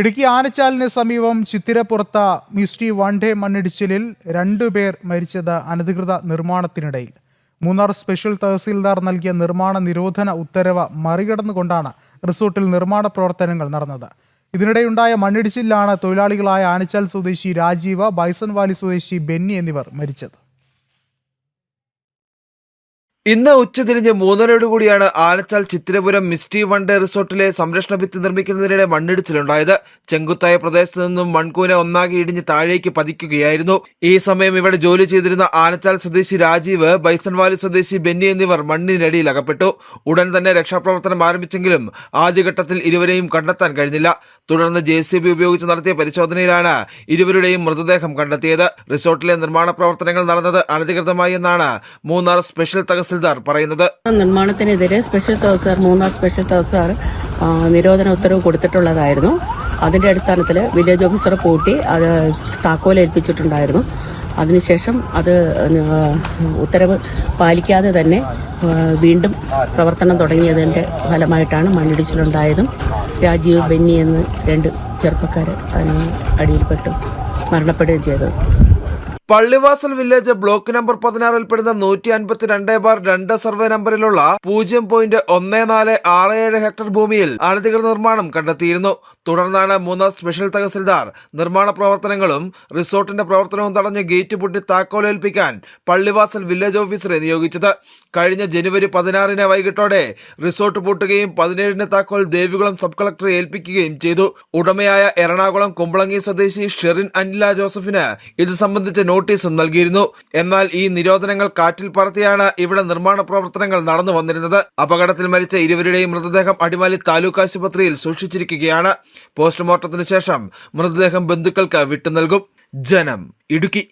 ഇടുക്കി ആനച്ചാലിന് സമീപം ചിത്തിരപ്പുറത്ത misty one day മണ്ണിടിച്ചിലിൽ രണ്ടുപേർ മരിച്ചത് അനധികൃത നിർമ്മാണത്തിനിടയിൽ. മൂന്നാർ സ്പെഷ്യൽ തഹസീൽദാർ നൽകിയ നിർമ്മാണ നിരോധന ഉത്തരവ് മറികടന്നുകൊണ്ടാണ് റിസോർട്ടിൽ നിർമ്മാണ പ്രവർത്തനങ്ങൾ നടന്നത്. ഇതിനിടെയുണ്ടായ മണ്ണിടിച്ചിലാണ് തൊഴിലാളികളായ ആനച്ചാൽ സ്വദേശി രാജീവ് ബൈസൺവാലി സ്വദേശി ബെന്നി എന്നിവർ മരിച്ചത്. ഇന്ന് ഉച്ചതിരിഞ്ഞ് മൂന്നരയോടുകൂടിയാണ് Alachal Chithirapuram Misty one day റിസോർട്ടിലെ സംരക്ഷണ ഭിത്തി നിർമ്മിക്കുന്നതിനിടെ മണ്ണിടിച്ചിലുണ്ടായത്. ചെങ്കുത്തായ പ്രദേശത്ത് നിന്നും മൺകൂന ഒന്നാകെ ഇടിഞ്ഞ് താഴേക്ക് പതിക്കുകയായിരുന്നു. ഈ സമയം ഇവിടെ ജോലി ചെയ്തിരുന്ന ആലച്ചാൽ സ്വദേശി രാജീവ് ബൈസൺവാലി സ്വദേശി ബെന്നി എന്നിവർ മണ്ണിനടിയിൽ അകപ്പെട്ടു ഉടൻ തന്നെ രക്ഷാപ്രവർത്തനം ആരംഭിച്ചെങ്കിലും ആദ്യഘട്ടത്തിൽ ഇരുവരെയും കണ്ടെത്താൻ കഴിഞ്ഞില്ല. തുടർന്ന് ജെ സി ബി ഉപയോഗിച്ച് നടത്തിയ പരിശോധനയിലാണ് ഇരുവരുടെയും മൃതദേഹം കണ്ടെത്തിയത്. റിസോർട്ടിലെ നിർമ്മാണ പ്രവർത്തനങ്ങൾ നടന്നത് അനധികൃതമായി എന്നാണ് മൂന്നാർ സ്പെഷ്യൽ തഹസിൽദാർ പറയുന്നത്. നിർമ്മാണത്തിനെതിരെ സ്പെഷ്യൽ തഹസിൽദാർ മൂന്നാർ സ്പെഷ്യൽ തഹസിൽദാർ നിരോധന ഉത്തരവ് കൊടുത്തിട്ടുള്ളതായിരുന്നു. അതിന്റെ അടിസ്ഥാനത്തിൽ വില്ലേജ് ഓഫീസറെ കൂട്ടി അത് താക്കോൽ ഏൽപ്പിച്ചിട്ടുണ്ടായിരുന്നു. അതിനുശേഷം അത് ഉത്തരവ് പാലിക്കാതെ തന്നെ വീണ്ടും പ്രവർത്തനം തുടങ്ങിയതിന്റെ ഫലമായിട്ടാണ് മണ്ണിടിച്ചിലുണ്ടായതും. രാജീവ് ബെന്നി എന്ന് രണ്ട് ചെറുപ്പക്കാർ അടിയിൽപ്പെട്ടു മരണപ്പെടുകയും ചെയ്തത്. പള്ളിവാസൽ വില്ലേജ് ബ്ലോക്ക് നമ്പർ പതിനാറിൽ പെടുന്ന നൂറ്റി അൻപത്തിരണ്ട് ബാർ രണ്ട് സർവേ നമ്പറിലുള്ള പൂജ്യം പോയിന്റ് ഒന്ന് നാല് ആറ് ഏഴ് ഹെക്ടർ ഭൂമിയിൽ അനധികൃത നിർമ്മാണം കണ്ടെത്തിയിരുന്നു. തുടർന്നാണ് മൂന്നാർ സ്പെഷ്യൽ തഹസിൽദാർ നിർമ്മാണ പ്രവർത്തനങ്ങളും റിസോർട്ടിന്റെ പ്രവർത്തനവും തടഞ്ഞ് ഗേറ്റ് പൊട്ടി താക്കോലേൽപ്പിക്കാൻ പള്ളിവാസൽ വില്ലേജ് ഓഫീസറെ നിയോഗിച്ചത്. കഴിഞ്ഞ ജനുവരി പതിനാറിന് വൈകിട്ടോടെ റിസോർട്ട് പൂട്ടുകയും പതിനേഴിന് താക്കോൽ ദേവികുളം സബ് കളക്ടറെ ഏൽപ്പിക്കുകയും ചെയ്തു. ഉടമയായ എറണാകുളം കുമ്പളങ്ങി സ്വദേശി ഷെറിൻ അനില ജോസഫിന് ഇത് സംബന്ധിച്ച് നോട്ടീസും നൽകിയിരുന്നു. എന്നാൽ ഈ നിരോധനങ്ങൾ കാറ്റിൽ പറത്തിയാണ് ഇവിടെ നിർമ്മാണ പ്രവർത്തനങ്ങൾ നടന്നു വന്നിരുന്നത്. അപകടത്തിൽ മരിച്ച ഇരുവരുടെയും മൃതദേഹം അടിമാലി താലൂക്ക് ആശുപത്രിയിൽ സൂക്ഷിച്ചിരിക്കുകയാണ്. പോസ്റ്റ്മോർട്ടത്തിനു ശേഷം മൃതദേഹം ബന്ധുക്കൾക്ക് വിട്ടു നൽകും. ജനം ഇടുക്കി.